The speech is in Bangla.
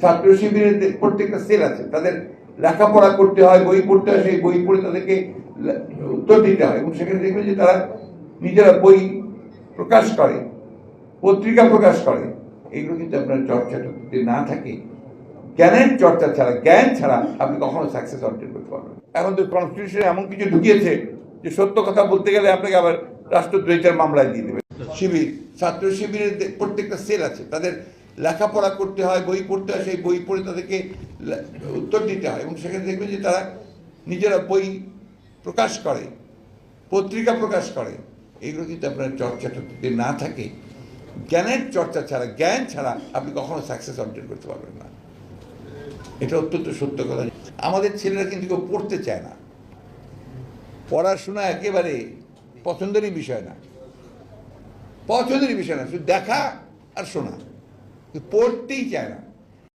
ছাত্র শিবিরের প্রত্যেকটা সেল আছে, তাদের লেখাপড়া করতে হয়, বই পড়তে হয়, সেই বই পড়ে তাদেরকে উত্তর দিতে হয়। এবং সেখানে দেখবেন যে তারা নিজেরা বই প্রকাশ করে, পত্রিকা প্রকাশ করে। এগুলো কিন্তু আপনার চর্চাটা যদি না থাকে, জ্ঞানের চর্চা ছাড়া, জ্ঞান ছাড়া আপনি কখনো সাকসেস অর্জন করতে পারবেন এখন তো কনস্টিটিউশনে এমন কিছু ঢুকিয়েছে যে সত্য কথা বলতে গেলে আপনাকে আবার রাষ্ট্রদ্রোহিতার মামলায় দিয়ে দেবে। শিবির ছাত্র শিবিরের প্রত্যেকটা সেল আছে, তাদের লেখাপড়া করতে হয়, বই পড়তে হয়, সেই বই পড়ে তাদেরকে উত্তর দিতে হয় এবং সেখানে দেখবেন যে তারা নিজেরা বই প্রকাশ করে, পত্রিকা প্রকাশ করে। এগুলো কিন্তু আপনার চর্চাটা যদি না থাকে, জ্ঞানের চর্চা ছাড়া, জ্ঞান ছাড়া আপনি কখনো সাকসেস অর্জন করতে পারবেন না। এটা অত্যন্ত সত্য কথা। আমাদের ছেলেরা কিন্তু কেউ পড়তে চায় না। পড়াশোনা একেবারে পছন্দেরই বিষয় না। পছন্দেরই বিষয় না, শুধু দেখা আর শোনা। কিন্তু পড়তেই চায় না